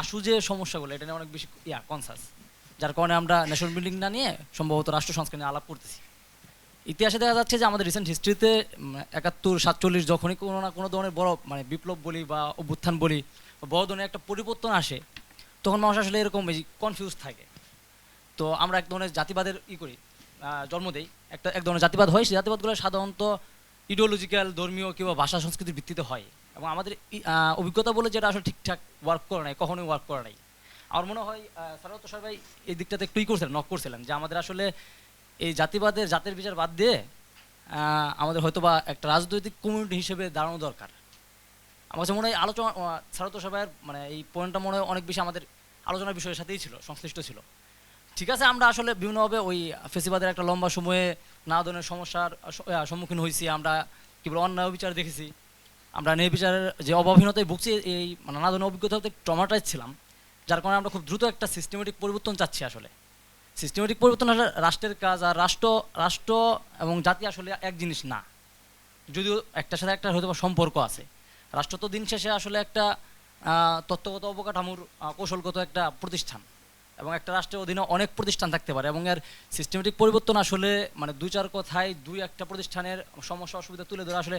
আশু যে সমস্যাগুলো, এটা নিয়ে অনেক বেশি, ইয়া কনসাস যার কারণে আমরা ন্যাশনাল বিল্ডিং না নিয়ে সম্ভবত রাষ্ট্র সংস্কার নিয়ে আলাপ করতেছি। ইতিহাসে দেখা যাচ্ছে যে আমাদের রিসেন্ট হিস্ট্রিতে একাত্তর, সাতচল্লিশ যখনই কোনো না কোনো ধরনের বড় মানে বিপ্লব বলি বা অভ্যুত্থান বলি বড় ধরনের একটা পরিবর্তন আসে, তখন মানুষ আসলে এরকম বেশি কনফিউজ থাকে। তো আমরা এক ধরনের জাতিবাদের ই করি জন্ম দেই। একটা, এক ধরনের জাতিবাদ হয়, সেই জাতিবাদগুলো সাধারণত ইডিওলজিক্যাল ধর্মীয় কিংবা ভাষা সংস্কৃতির ভিত্তিতে হয়। এবং আমাদের অভিজ্ঞতা বলে যেটা আসলে ঠিকঠাক ওয়ার্ক করে নাই, কখনোই ওয়ার্ক করে নাই। আমার মনে হয় সারাত সবাই এই দিকটাতে একটুই করছিলেন নক করছিলেন, যে আমাদের আসলে এই জাতিবাদের, জাতের বিচার বাদ দিয়ে আমাদের হয়তো বা একটা রাজনৈতিক কমিউনিটি হিসেবে দাঁড়ানো দরকার। আমার কাছে মনে হয় আলোচনা সারত সভায়ের মানে এই পয়েন্টটা মনে হয় অনেক বেশি আমাদের আলোচনার বিষয়ের সাথেই ছিল, সংশ্লিষ্ট ছিল। ঠিক আছে, আমরা আসলে বিভিন্নভাবে ওই ফেসিবাদের একটা লম্বা সময়ে নানা ধরনের সমস্যার সম্মুখীন হয়েছি, আমরা কি বলে অন্যায় বিচার দেখেছি। আমরা ন্যায় বিচারের যে অভাবহীনতায় ভুগছি, এই মানে নানা ধরনের অভিজ্ঞতা হতে ট্রমাটাইজ ছিলাম, যার কারণে আমরা খুব দ্রুত একটা সিস্টেমেটিক পরিবর্তন চাচ্ছি আসলে। সিস্টেমেটিক পরিবর্তন আসলে রাষ্ট্রের কাজ আর রাষ্ট্র রাষ্ট্র এবং জাতি আসলে এক জিনিস না। যদিও একটার সাথে একটা হয়তো সম্পর্ক আছে। রাষ্ট্র তো দিন শেষে আসলে একটা তত্ত্বগত অবকাঠামোর কৌশলগত একটা প্রতিষ্ঠান। এবং একটা রাষ্ট্রের অধীনে অনেক প্রতিষ্ঠান থাকতে পারে এবং এর সিস্টেমেটিক পরিবর্তন আসলে মানে দুই চার কথায় দুই একটা প্রতিষ্ঠানের সমস্যা অসুবিধা তুলে ধরে আসলে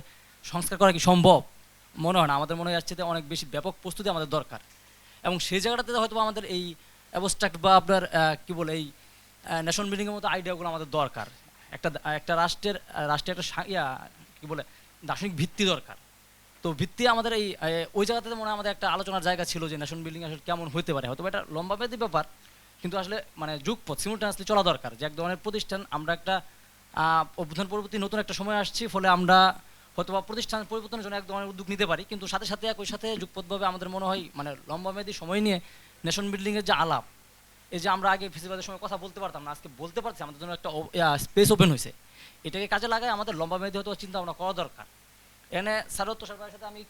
সংস্কার করা কি সম্ভব? মনে হয় না। আমাদের মনে হয় আসছে অনেক বেশি ব্যাপক প্রস্তুতি আমাদের দরকার। এবং সেই জায়গাটাতে হয়তো আমাদের এই অ্যাবস্ট্রাক্ট বা আপনার কি বলে এই ন্যাশনাল বিল্ডিংয়ের মতো আইডিয়াগুলো আমাদের দরকার। একটা একটা রাষ্ট্রের রাষ্ট্রের একটা ইয়া, কি বলে, দার্শনিক ভিত্তি দরকার। তো ভিত্তি আমাদের এই ওই জায়গাতে মনে হয় আমাদের একটা আলোচনার জায়গা ছিল যে ন্যাশনাল বিল্ডিং আসলে কেমন হতে পারে। হয়তো এটা লম্বা ব্যাপার কিন্তু আসলে মানে যুগপথ সিমুলটানাসলি চলা দরকার যে এক ধরনের প্রতিষ্ঠান, আমরা একটা অভ্যুত্থান পরবর্তী নতুন একটা সময় আসছি, ফলে আমরা হয়তো বা প্রতিষ্ঠান পরিবর্তনের জন্য এক ধরনের উদ্যোগ নিতে পারি, কিন্তু সাথে সাথে একই সাথে যুগপথভাবে আমাদের মনে হয় মানে লম্বা মেয়াদী সময় নিয়ে নেশন বিল্ডিংয়ের যে আলাপ, এই যে আমরা আগে ফেসিবাদের সময় কথা বলতে পারতাম না, আজকে বলতে পারছি, আমাদের জন্য একটা স্পেস ওপেন হয়েছে। এটাকে কাজে লাগায় আমাদের লম্বা মেয়াদী হয়তো চিন্তা ভাবনা করা দরকার। এখানে সারত সরকারের সাথে আমি